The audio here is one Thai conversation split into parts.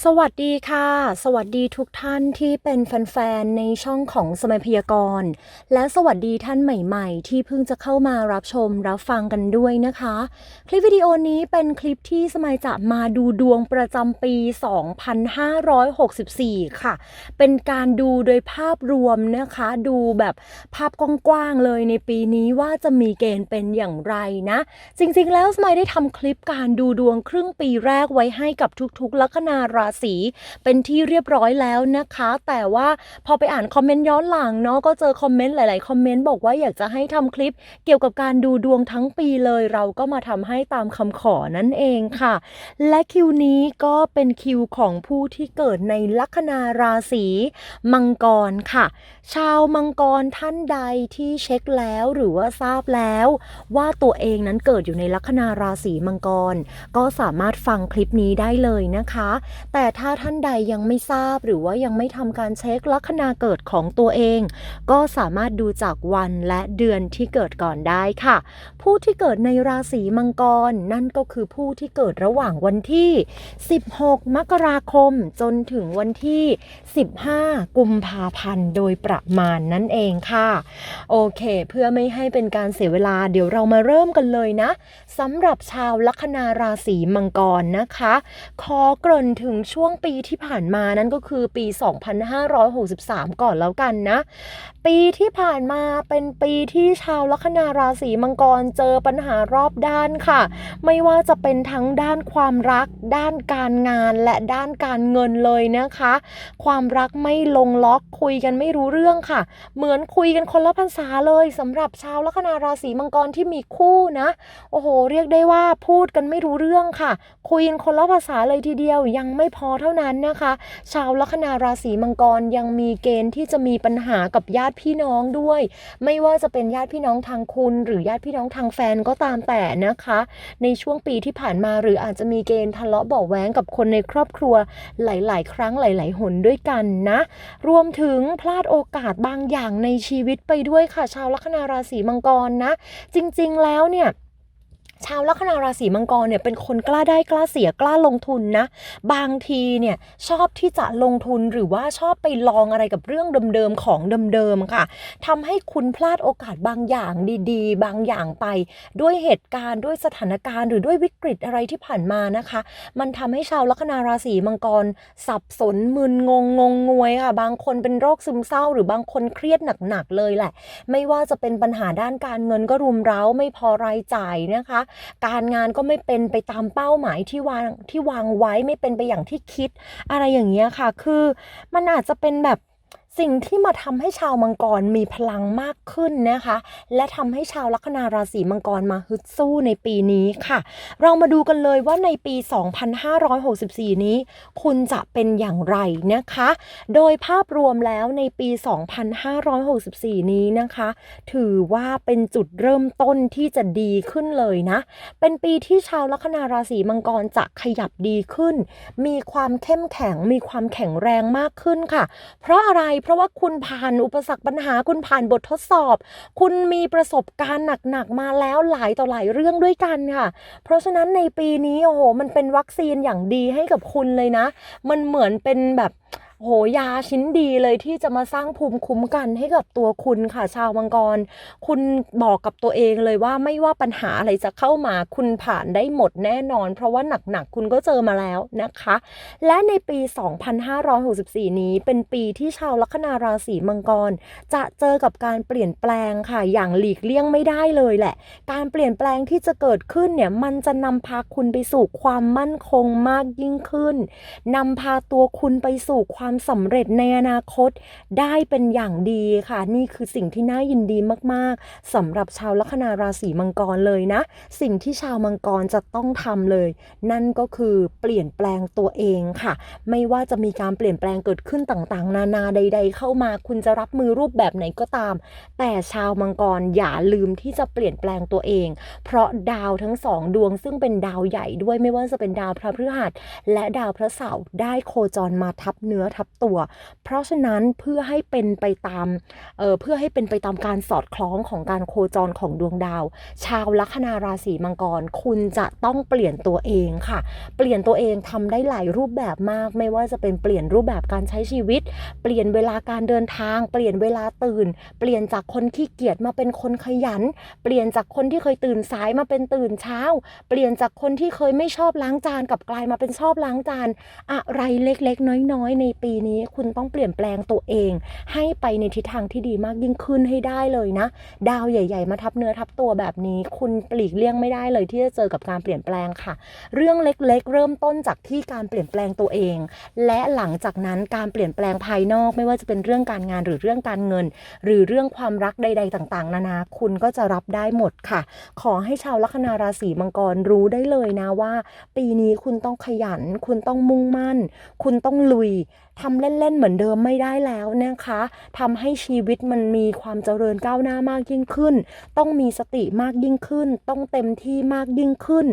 สวัสดีค่ะ สวัสดีทุกท่านที่เป็นแฟนๆ ในช่องของสมัยพยากรณ์ และสวัสดีท่านใหม่ๆ ที่เพิ่งจะเข้ามารับชมรับฟังกันด้วยนะคะ คลิปวิดีโอนี้เป็นคลิปที่สมัยจะมาดูดวงประจำปี 2564 ค่ะ เป็นการดูโดยภาพรวมนะคะ ดูแบบภาพกว้างๆ เลยในปีนี้ว่าจะมีเกณฑ์เป็นอย่างไรนะ จริงๆ แล้วสมัยได้ทำคลิปการดูดวงครึ่งปีแรกไว้ให้กับทุกๆ ลัคนาราศีเป็นที่เรียบร้อยแล้วนะคะ แต่ว่าพอไปอ่านคอมเมนต์ย้อนหลังเนาะก็เจอคอมเมนต์หลาย ๆ คอมเมนต์บอกว่าอยากจะให้ทำคลิปเกี่ยวกับการดูดวงทั้งปีเลยเราก็มาทำให้ตามคำขอนั่นเองค่ะ และคิวนี้ก็เป็นคิวของผู้ที่เกิดในลัคนาราศีมังกรค่ะ ชาวมังกรท่านใดที่เช็คแล้วหรือว่าทราบแล้ว ว่าตัวเองนั้นเกิดอยู่ในลัคนาราศีมังกร ก็สามารถฟังคลิปนี้ได้เลยนะคะแต่ถ้าท่านใดยังไม่ทราบหรือว่ายังไม่ทำการเช็คลัคนาเกิดของตัวเอง ก็สามารถดูจากวันและเดือนที่เกิดก่อนได้ค่ะ ผู้ที่เกิดในราศีมังกร นั่นก็คือผู้ที่เกิดระหว่างวันที่ 16 มกราคม จนถึงวันที่ 15 กุมภาพันธ์ โดยประมาณนั่นเองค่ะ โอเค เพื่อไม่ให้เป็นการเสียเวลาเดี๋ยวเรามาเริ่มกันเลยนะสำหรับชาวลัคนาราศีมังกรนะคะ ขอเกริ่นถึงช่วงปีที่ผ่านมานั่นก็คือปี 2563 ก่อนแล้วกันนะ ปีที่ผ่านมาเป็นปีที่ชาวลัคนาราศีมังกรเจอปัญหารอบด้านค่ะ ไม่ว่าจะเป็นทั้งด้านความรัก ด้านการงานและด้านการเงินเลยนะคะ ความรักไม่ลงล็อกคุยกันไม่รู้เรื่องค่ะ เหมือนคุยกันคนละภาษาเลยสำหรับชาวลัคนาราศีมังกรที่มีคู่นะ โอ้โห เรียกได้ว่าพูดกันไม่รู้เรื่องค่ะ คุยกันคนละภาษาเลยทีเดียวยังไม่พอเท่านั้นนะคะ ชาวลัคนาราศีมังกรยังมีเกณฑ์ที่จะมีปัญหากับญาติพี่น้องด้วย ไม่ว่าจะเป็นญาติพี่น้องทางคุณ หรือญาติพี่น้องทางแฟนก็ตามแต่นะคะ ในช่วงปีที่ผ่านมาหรืออาจจะมีเกณฑ์ทะเลาะเบาะแว้งกับคนในครอบครัวหลาย ๆ ครั้งหลาย ๆ หนด้วยกันนะ รวมถึงพลาดโอกาสบางอย่างในชีวิตไปด้วยค่ะ ชาวลัคนาราศีมังกรนะ จริง ๆ แล้วเนี่ย ชาวลัคนาราศีมังกรเนี่ยเป็นคนกล้าได้กล้าเสียกล้าลงทุนนะ บางทีเนี่ยชอบที่จะลงทุนหรือว่าชอบไปลองอะไรกับเรื่องเดิมๆของเดิมๆค่ะทำให้คุณพลาดโอกาสบางอย่างดีๆ บางอย่างไป ด้วยเหตุการณ์ด้วยสถานการณ์ หรือด้วยวิกฤตอะไรที่ผ่านมานะคะ มันทำให้ชาวลัคนาราศีมังกร สับสนมึนงงงงงวยค่ะ บางคนเป็นโรคซึมเศร้า หรือบางคนเครียดหนักๆเลยแหละ ไม่ว่าจะเป็นปัญหาด้านการเงินก็รุมเร้าไม่พอรายจ่ายนะคะการงานก็ไม่เป็นไปตามเป้าหมายที่วางที่วางไว้ไม่เป็นไปอย่างที่คิด อะไรอย่างเงี้ยค่ะ คือมันอาจจะเป็นแบบ สิ่งที่มาทำให้ชาวมังกรมีพลังมากขึ้นนะคะ และทำให้ชาวลัคนาราศีมังกรมาฮึดสู้ในปีนี้ค่ะ เรามาดูกันเลยว่าในปี 2564 นี้ คุณจะเป็นอย่างไรนะคะ โดยภาพรวมแล้วในปี 2564 นี้นะคะ ถือว่าเป็นจุดเริ่มต้นที่จะดีขึ้นเลยนะ เป็นปีที่ชาวลัคนาราศีมังกรจะขยับดีขึ้น มีความเข้มแข็งมีความแข็งแรงมากขึ้นค่ะ เพราะอะไรเพราะว่าคุณผ่านอุปสรรคปัญหา คุณผ่านบททดสอบ คุณมีประสบการณ์หนักๆมาแล้วหลายต่อหลายเรื่องด้วยกันค่ะ เพราะฉะนั้นในปีนี้โอ้โหมันเป็นวัคซีนอย่างดีให้กับคุณเลยนะ มันเหมือนเป็นแบบ โหยาชิ้นดีเลยที่จะมาสร้างภูมิคุ้มกันให้กับตัวคุณค่ะชาวมังกร คุณบอกกับตัวเองเลยว่าไม่ว่าปัญหาอะไรจะเข้ามาคุณผ่านได้หมดแน่นอน เพราะว่าหนักๆคุณก็เจอมาแล้วนะคะ และในปี 2564 นี้เป็นปีที่ชาวลัคนาราศีมังกร จะเจอกับการเปลี่ยนแปลงค่ะ อย่างหลีกเลี่ยงไม่ได้เลยแหละ การเปลี่ยนแปลงที่จะเกิดขึ้นเนี่ยมันจะนำพาคุณไปสู่ความมั่นคงมากยิ่งขึ้นนำพาตัวคุณไปสู่ความสำเร็จในอนาคตได้เป็นอย่างดีค่ะ นี่คือสิ่งที่น่ายินดีมากๆสำหรับชาวลัคนาราศีมังกรเลยนะ สิ่งที่ชาวมังกรจะต้องทำเลย นั่นก็คือเปลี่ยนแปลงตัวเองค่ะ ไม่ว่าจะมีการเปลี่ยนแปลงเกิดขึ้นต่างๆ นานาใด ๆ เข้ามาคุณจะรับมือรูปแบบไหนก็ตาม แต่ชาวมังกรอย่าลืมที่จะเปลี่ยนแปลงตัวเอง เพราะดาวทั้งสองดวงซึ่งเป็นดาวใหญ่ด้วยไม่ว่าจะเป็นดาวพระพฤหัสและดาวพระเสาร์ได้โคจรมาทับเนื้อทับทับตัว เพราะฉะนั้นเพื่อให้เป็นไปตามเออเพื่อให้เป็นไปตามการสอดคล้องของการโคจรของดวงดาว ชาวลัคนาราศีมังกร คุณจะต้องเปลี่ยนตัวเองค่ะ เปลี่ยนตัวเองทำได้หลายรูปแบบมาก ไม่ว่าจะเป็นเปลี่ยนรูปแบบการใช้ชีวิต เปลี่ยนเวลาการเดินทาง เปลี่ยนเวลาตื่น เปลี่ยนจากคนขี้เกียจมาเป็นคนขยัน เปลี่ยนจากคนที่เคยตื่นสายมาเป็นตื่นเช้า เปลี่ยนจากคนที่เคยไม่ชอบล้างจานกับกลายมาเป็นชอบล้างจาน อะไรเล็กๆ น้อยๆ ในปีนี้คุณต้องเปลี่ยนแปลงตัวเอง ให้ไปในทิศทางที่ดีมากยิ่งขึ้นให้ได้เลยนะ ดาวใหญ่ ๆ มาทับเนื้อทับตัวแบบนี้ คุณปลีกเลี่ยงไม่ได้เลยที่จะเจอกับการเปลี่ยนแปลงค่ะ เรื่องเล็กๆ เริ่มต้นจากที่การเปลี่ยนแปลงตัวเอง และหลังจากนั้นการเปลี่ยนแปลงภายนอกไม่ว่าจะเป็นเรื่องการงานหรือเรื่องการเงิน หรือเรื่องความรักใด ๆ ต่าง ๆ นานาคุณก็จะรับได้หมดค่ะ ขอให้ชาวลัคนาราศีมังกรรู้ได้เลยนะว่า ปีนี้คุณต้องขยัน คุณต้องมุ่งมั่น คุณต้องลุยทำเล่นๆเหมือนเดิมไม่ได้แล้วนะคะทำให้ชีวิตมันมีความเจริญก้าวหน้ามากยิ่งขึ้น ต้องมีสติมากยิ่งขึ้น ต้องเต็มที่มากยิ่งขึ้น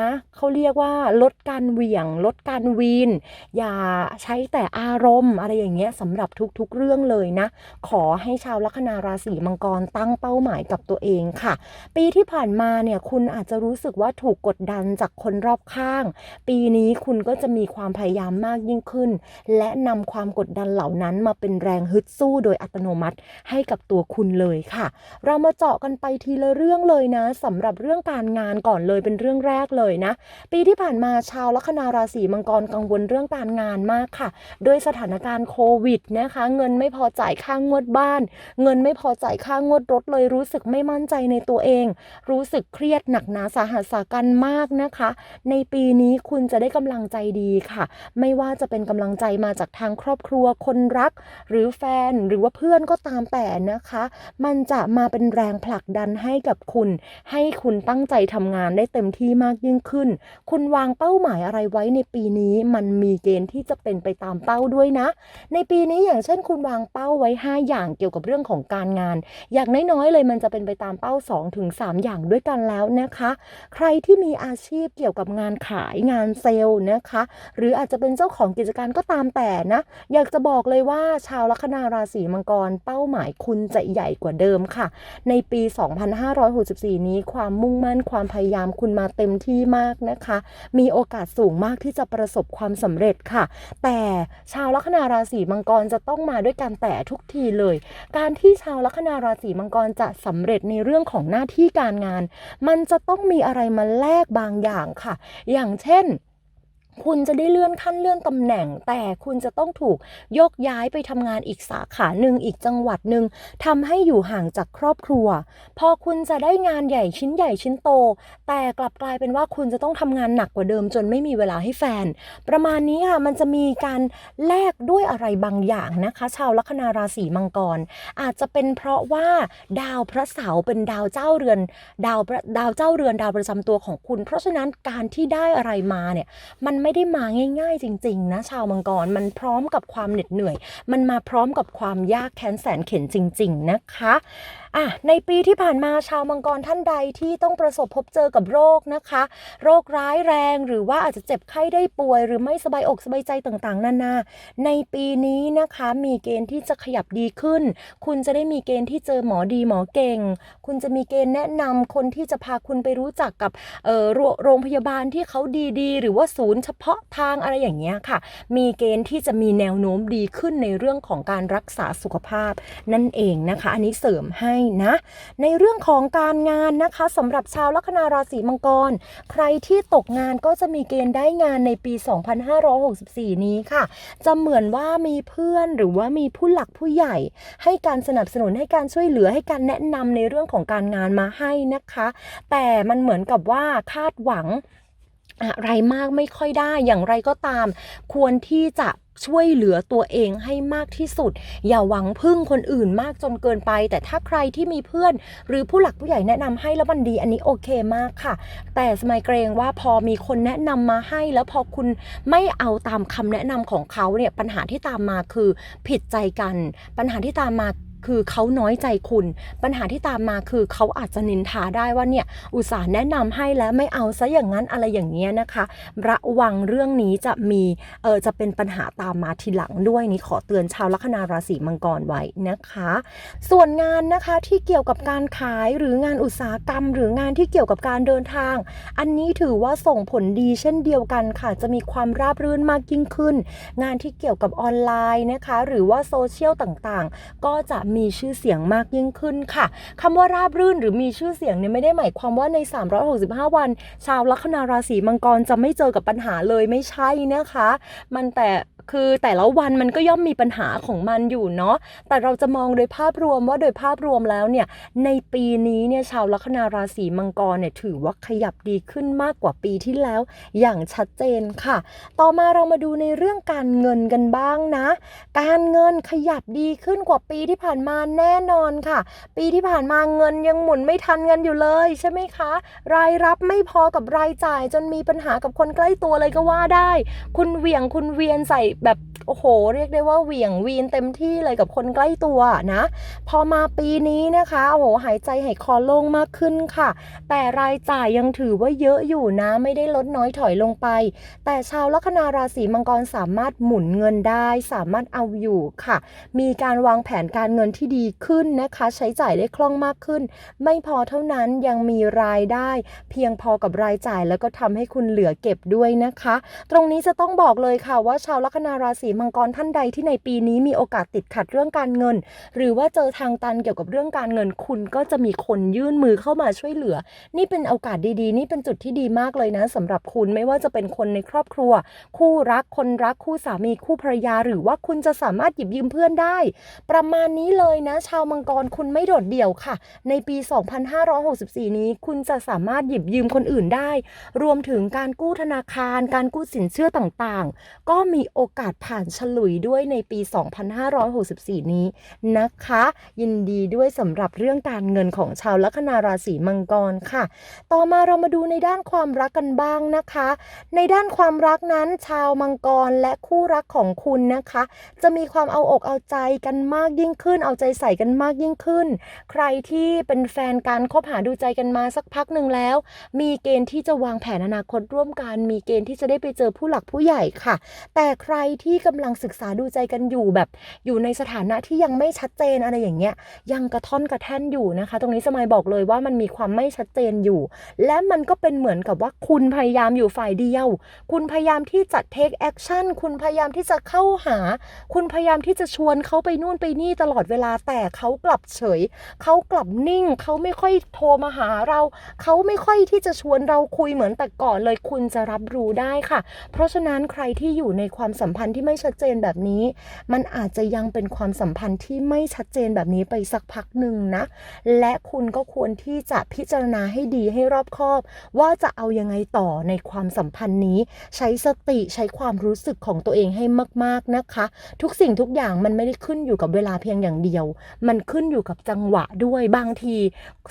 นะเขาเรียกว่าลดการเหวี่ยง ลดการวีน อย่าใช้แต่อารมณ์อะไรอย่างเงี้ยสำหรับทุกๆเรื่องเลยนะ ขอให้ชาวลัคนาราศีมังกรตั้งเป้าหมายกับตัวเองค่ะ ปีที่ผ่านมาเนี่ยคุณอาจจะรู้สึกว่าถูกกดดันจากคนรอบข้าง ปีนี้คุณก็จะมีความพยายามมากยิ่งขึ้น และนำความกดดันเหล่านั้นมาเป็นแรงฮึดสู้โดยอัตโนมัติให้กับตัวคุณเลยค่ะ เรามาเจาะกันไปทีละเรื่องเลยนะสำหรับเรื่องการงานก่อนเลยเป็นเรื่องแรกเลยนะ ปีที่ผ่านมาชาวลัคนาราศีมังกรกังวลเรื่องการงานมากค่ะ โดยสถานการณ์โควิดนะคะ เงินไม่พอจ่ายค่างวดบ้าน เงินไม่พอจ่ายค่างวดรถเลยรู้สึกไม่มั่นใจในตัวเอง รู้สึกเครียดหนักหนาสาหัสสากันมากนะคะ ในปีนี้คุณจะได้กำลังใจดีค่ะ ไม่ว่าจะเป็นกำลังใจมาจากจากทางครอบครัวคนรัก หรือแฟนหรือว่าเพื่อนก็ตามแต่นะคะ มันจะมาเป็นแรงผลักดันให้กับคุณ ให้คุณตั้งใจทำงานได้เต็มที่มากยิ่งขึ้น คุณวางเป้าหมายอะไรไว้ในปีนี้ มันมีเกณฑ์ที่จะเป็นไปตามเป้าด้วยนะ ในปีนี้อย่างเช่น คุณวางเป้าไว้ 5 อย่างเกี่ยวกับเรื่องของการงาน อย่างน้อยๆเลยมันจะเป็นไปตามเป้า 2-3ถึง3อย่างด้วยกันแล้วนะคะ ใครที่มีอาชีพเกี่ยวกับงานขายงานเซลล์นะคะ หรืออาจจะเป็นเจ้าของกิจการก็ตามแต่นะ อยากจะบอกเลยว่าชาวลัคนาราศีมังกรเป้าหมายคุณจะใหญ่กว่าเดิมค่ะ ในปี 2564 นี้ความมุ่งมั่นความพยายามคุณมาเต็มที่มากนะคะ มีโอกาสสูงมากที่จะประสบความสำเร็จค่ะ แต่ชาวลัคนาราศีมังกรจะต้องมาด้วยการแต่ทุกทีเลย การที่ชาวลัคนาราศีมังกรจะสำเร็จในเรื่องของหน้าที่การงาน มันจะต้องมีอะไรมาแลกบางอย่างค่ะ อย่างเช่น คุณจะได้เลื่อนขั้นเลื่อนตำแหน่ง แต่คุณจะต้องถูกยกย้ายไปทำงานอีกสาขาหนึ่งอีกจังหวัดหนึ่งทำให้อยู่ห่างจากครอบครัว พอคุณจะได้งานใหญ่ชิ้นใหญ่ชิ้นโต แต่กลับกลายเป็นว่าคุณจะต้องทำงานหนักกว่าเดิมจนไม่มีเวลาให้แฟน ประมาณนี้ค่ะมันจะมีการแลกด้วยอะไรบางอย่างนะคะ ชาวลัคนาราศีมังกร อาจจะเป็นเพราะว่าดาวพระเสาร์เป็นดาวเจ้าเรือน ดาวดาวเจ้าเรือนดาวประจำตัวของคุณ เพราะฉะนั้นการที่ได้อะไรมาเนี่ยมันไม่ได้มาง่าย ๆ จริง ๆ นะชาวมังกรมันพร้อมกับความเหน็ดเหนื่อย มันมาพร้อมกับความยากแค้นแสนเข็ญจริง ๆ นะคะ อะในปีที่ผ่านมาชาวมังกรท่านใดที่ต้องประสบพบเจอกับโรคนะคะ โรคร้ายแรงหรือว่าอาจจะเจ็บไข้ได้ป่วย หรือไม่สบายอกสบายใจต่างๆ นานา ในปีนี้นะคะมีเกณฑ์ที่จะขยับดีขึ้น คุณจะได้มีเกณฑ์ที่เจอหมอดีหมอเก่ง คุณจะมีเกณฑ์แนะนำคนที่จะพาคุณไปรู้จักกับเอ่อโรงพยาบาลที่เขาดีๆ หรือว่าศูนย์เฉพาะทางอะไรอย่างเงี้ยค่ะ มีเกณฑ์ที่จะมีแนวโน้มดีขึ้นในเรื่องของการรักษาสุขภาพนั่นเองนะคะ อันนี้เสริมให้นะ ในเรื่องของการงานนะคะสำหรับชาวลัคนาราศีมังกร ใครที่ตกงานก็จะมีเกณฑ์ได้งานในปี 2564 นี้ค่ะ จะเหมือนว่ามีเพื่อนหรือว่ามีผู้หลักผู้ใหญ่ ให้การสนับสนุนให้การช่วยเหลือให้การแนะนำในเรื่องของการงานมาให้นะคะ แต่มันเหมือนกับว่าคาดหวังอะไรมากไม่ค่อยได้อย่างไรก็ตาม ควรที่จะ ช่วยเหลือตัวเองให้มากที่สุด อย่าหวังพึ่งคนอื่นมากจนเกินไป แต่ถ้าใครที่มีเพื่อน หรือผู้หลักผู้ใหญ่แนะนำให้แล้วมันดีอันนี้โอเคมากค่ะ แต่สมัยเกรงว่าพอมีคนแนะนำมาให้ แล้วพอคุณไม่เอาตามคำแนะนำของเขาเนี่ยปัญหาที่ตามมาคือผิดใจกัน ปัญหาที่ตามมา คือเขาน้อยใจคุณ ปัญหาที่ตามมาคือเขาอาจจะนินทาได้ว่าเนี่ยอุตส่าห์แนะนำให้แล้วไม่เอาซะอย่างนั้นอะไรอย่างเงี้ยนะคะ ระวังเรื่องนี้จะมีเออจะเป็นปัญหาตามมาทีหลังด้วยนี่ขอเตือนชาวลัคนาราศีมังกรไว้นะคะ ส่วนงานนะคะที่เกี่ยวกับการขายหรืองานอุตสาหกรรม หรืองานที่เกี่ยวกับการเดินทาง อันนี้ถือว่าส่งผลดีเช่นเดียวกันค่ะ จะมีความราบรื่นมากยิ่งขึ้น งานที่เกี่ยวกับออนไลน์นะคะ หรือว่าโซเชียลต่างๆ ก็จะมีมีชื่อเสียงมากยิ่งขึ้นค่ะคำว่าราบรื่นหรือมีชื่อเสียงเนี่ยไม่ได้หมายความว่าใน 365 วัน ชาวลัคนาราศีมังกรจะไม่เจอกับปัญหาเลยไม่ใช่นะคะ มันแต่ คือแต่ละวันมันก็ย่อมมีปัญหาของมันอยู่เนาะแต่เราจะมองโดยภาพรวมว่าโดยภาพรวมแล้วเนี่ยในปีนี้เนี่ยชาวลัคนาราศีมังกรเนี่ยถือว่าขยับดีขึ้นมากกว่าปีที่แล้ว อย่างชัดเจนค่ะ ต่อมาเรามาดูในเรื่องการเงินกันบ้างนะ การเงินขยับดีขึ้นกว่าปีที่ผ่านมาแน่นอนค่ะ ปีที่ผ่านมาเงินยังหมุนไม่ทันเงินอยู่เลยใช่ไหมคะ รายรับไม่พอกับรายจ่ายจนมีปัญหากับคนใกล้ตัวเลยก็ว่าได้ คุณเหวี่ยงคุณเวียนใส่แบบโอ้โห เรียกได้ว่าเหวี่ยงวีนเต็มที่เลยกับคนใกล้ตัวนะ พอมาปีนี้นะคะโอ้โหหายใจหายคอโล่งมากขึ้นค่ะ แต่รายจ่ายยังถือว่าเยอะอยู่นะไม่ได้ลดน้อยถอยลงไป แต่ชาวลัคนาราศีมังกรสามารถหมุนเงินได้ สามารถเอาอยู่ค่ะ มีการวางแผนการเงินที่ดีขึ้นนะคะ ใช้จ่ายได้คล่องมากขึ้น ไม่พอเท่านั้นยังมีรายได้ เพียงพอกับรายจ่ายแล้วก็ทำให้คุณเหลือเก็บด้วยนะคะ ตรงนี้จะต้องบอกเลยค่ะว่าชาวลัคนาราศีมังกรท่านใดที่ในปีนี้มีโอกาสติดขัดเรื่องการเงิน หรือว่าเจอทางตันเกี่ยวกับเรื่องการเงิน คุณก็จะมีคนยื่นมือเข้ามาช่วยเหลือ นี่เป็นโอกาสดีๆ นี่เป็นจุดที่ดีมากเลยนะสำหรับคุณไม่ว่าจะเป็นคนในครอบครัว คู่รักคนรักคู่สามีคู่ภรรยา หรือว่าคุณจะสามารถหยิบยืมเพื่อนได้ ประมาณนี้เลยนะ ชาวมังกรคุณไม่โดดเดี่ยวค่ะ ในปี 2564 นี้คุณจะสามารถหยิบยืมคนอื่นได้ รวมถึงการกู้ธนาคาร การกู้สินเชื่อต่างๆ ก็มีโอกกาสผ่านฉลุยด้วยในปี 2564 นี้นะคะ ยินดีด้วยสำหรับเรื่องการเงินของชาวลัคนาราศีมังกรค่ะ ต่อมาเรามาดูในด้านความรักกันบ้างนะคะ ในด้านความรักนั้นชาวมังกรและคู่รักของคุณนะคะ จะมีความเอาอกเอาใจกันมากยิ่งขึ้น เอาใจใส่กันมากยิ่งขึ้น ใครที่เป็นแฟนกันคบหาดูใจกันมาสักพักหนึ่งแล้ว มีเกณฑ์ที่จะวางแผนอนาคตร่วมกัน มีเกณฑ์ที่จะได้ไปเจอผู้หลักผู้ใหญ่ค่ะ แต่ใครที่กำลังศึกษาดูใจกันอยู่แบบ อยู่ในสถานะที่ยังไม่ชัดเจนอะไรอย่างเงี้ย ยังกระท่อนกระแท่นอยู่นะคะ ตรงนี้สมัยบอกเลยว่ามันมีความไม่ชัดเจนอยู่ และมันก็เป็นเหมือนกับว่าคุณพยายามอยู่ฝ่ายเดียว คุณพยายามที่จะ take action คุณพยายามที่จะเข้าหา คุณพยายามที่จะชวนเขาไปนู่นไปนี่ตลอดเวลาแต่เขากลับเฉย เขากลับนิ่ง เขาไม่ค่อยโทรมาหาเรา เขาไม่ค่อยที่จะชวนเราคุยเหมือนแต่ก่อนเลยคุณจะรับรู้ได้ค่ะ เพราะฉะนั้นใครที่อยู่ในความสััมพันธ์ที่ไม่ชัดเจนแบบนี้ มันอาจจะยังเป็นความสัมพันธ์ที่ไม่ชัดเจนแบบนี้ไปสักพักหนึ่งนะ และคุณก็ควรที่จะพิจารณาให้ดีให้รอบคอบ ว่าจะเอายังไงต่อในความสัมพันธ์นี้ ใช้สติใช้ความรู้สึกของตัวเองให้มาก ๆนะคะ ทุกสิ่งทุกอย่างมันไม่ได้ขึ้นอยู่กับเวลาเพียงอย่างเดียว มันขึ้นอยู่กับจังหวะด้วยบางที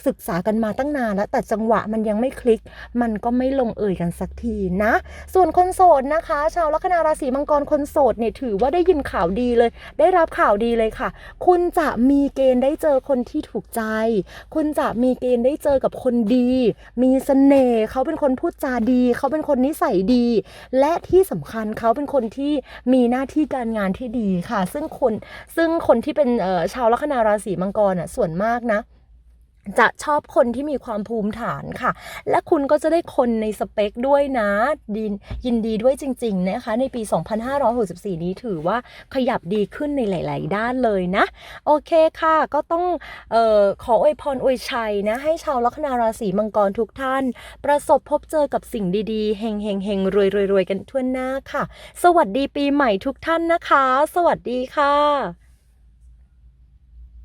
ศึกษากันมาตั้งนานแล้ว แต่จังหวะมันยังไม่คลิก มันก็ไม่ลงเอ่ยกันสักทีนะ ส่วนคนโสดนะคะ ชาวลัคนาราศีมังกรคนโสดเนี่ยถือว่าได้ยินข่าวดีเลย ได้รับข่าวดีเลยค่ะ คุณจะมีเกณฑ์ได้เจอคนที่ถูกใจ คุณจะมีเกณฑ์ได้เจอกับคนดี มีเสน่ห์เขาเป็นคนพูดจาดี เขาเป็นคนนิสัยดี และที่สำคัญเขาเป็นคนที่มีหน้าที่การงานที่ดีค่ะ ซึ่งคนซึ่งคนที่เป็นชาวลัคนาราศีมังกรอะส่วนมากนะ จะชอบคนที่มีความภูมิฐานค่ะ และคุณก็จะได้คนในสเปคด้วยนะดินยินดีด้วยจริง ๆ นะคะ ในปี 2564 นี้ถือว่าขยับดีขึ้นในหลาย ๆ ด้านเลยนะ โอเคค่ะ ก็ต้องออขออวยพรอวยชัยนะ ให้ชาวลัคนาราศีมังกรทุกท่าน ประสบพบเจอกับสิ่งดี ๆ เฮงเฮงเฮงรวยรวยรวยกันทั่วหน้าค่ะ สวัสดีปีใหม่ทุกท่านนะคะ สวัสดีค่ะ